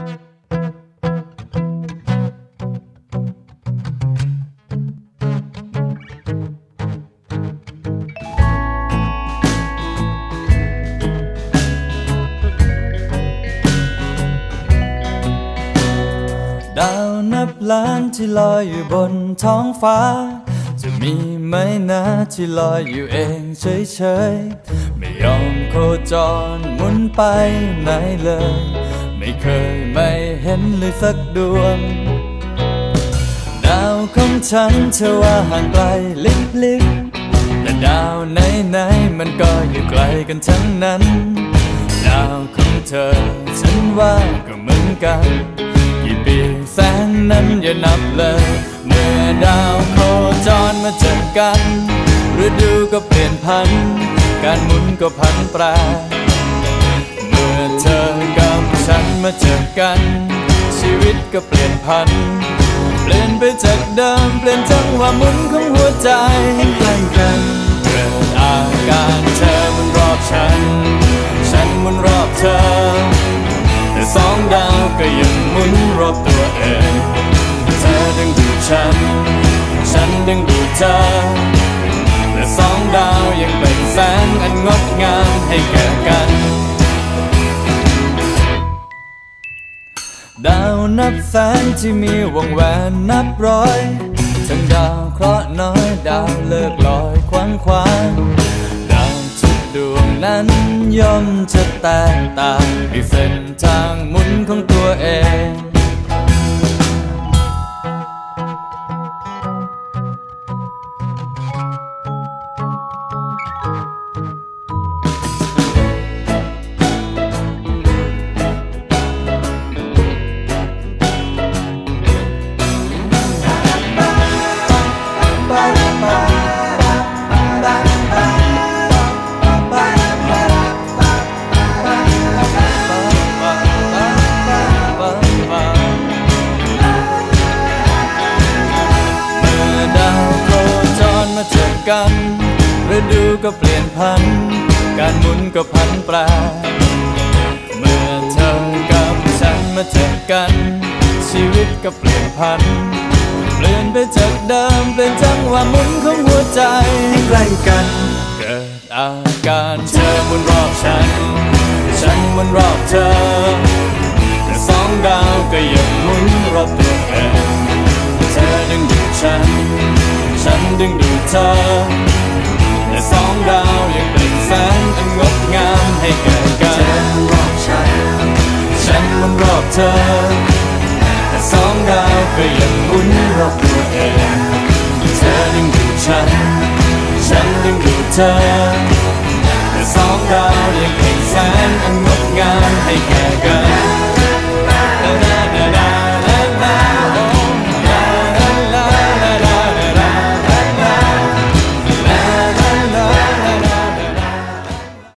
ดาวนับล้านที่ลอยอยู่บนท้องฟ้า จะมีไหมนะที่ลอยอยู่เองเฉยๆ ไม่ยอมโคจรหมุนไปไหนเลย ไม่เคยไม่เห็นเลยสักดวง ดาวของฉันเชื่อว่าห่างไกลลิบๆแต่ดาวไหนๆมันก็อยู่ไกลกันทั้งนั้น ดาวของเธอ ฉันว่าก็เหมือนกัน กี่ปีแสนนั้นอย่านับเลย เมื่อดาวโคจรมาเจอกันฤดูก็เปลี่ยนพัน การหมุนก็พันแปร มาเจอกัน ชีวิตก็เปลี่ยนพัน เปลี่ยนไปจากเดิมเปลี่ยนจังหวะหมุนของหัวใจให้ใกล้กันเกิดอาการเธอมันรอบฉัน ฉันมันรอบเธอ แต่สองดาวก็ยังหมุนรอบตัวเองเธอดึงดูดฉัน ฉันดึงดูดเธอแต่สองดาวยังเป็นแสงอันงดงามให้แก่กัน ดาวนับแสนที่มีวงแหวนนับร้อยทั้งดาวเคราะห์น้อยดาวเลิกลอยคว้างคว้างดาวทุกดวงนั้นย่อมจะแตกต่างด้เส้น มาเจอกันฤดูก็เปลี่ยนพัน การหมุนก็พันแปรเมื่อเธอกับฉันมาเจอกัน ชีวิตก็เปลี่ยนพัน เปลี่ยนไปจากเดิมเปลี่ยนจังหวะหมุนของหัวใจให้ใกล้กัน เกิดอาการเธอหมุนรอบฉัน ฉันหมุนรอบเธอ แต่สองดาวก็ยังหมุนรอบตัวเองเธอดึงดูดฉัน ดึงดูดเธอ และสองดาวยังเป็นแสงอันงดงามให้แก่กันเธอรอบฉันฉันมันรอบเธอ แต่สองดาวก็ยังหมุนรอบตัวเองเธอดึงดูดฉัน ฉันดึงดูดเธอ แต่สองดาวยังเป็นแสงอัน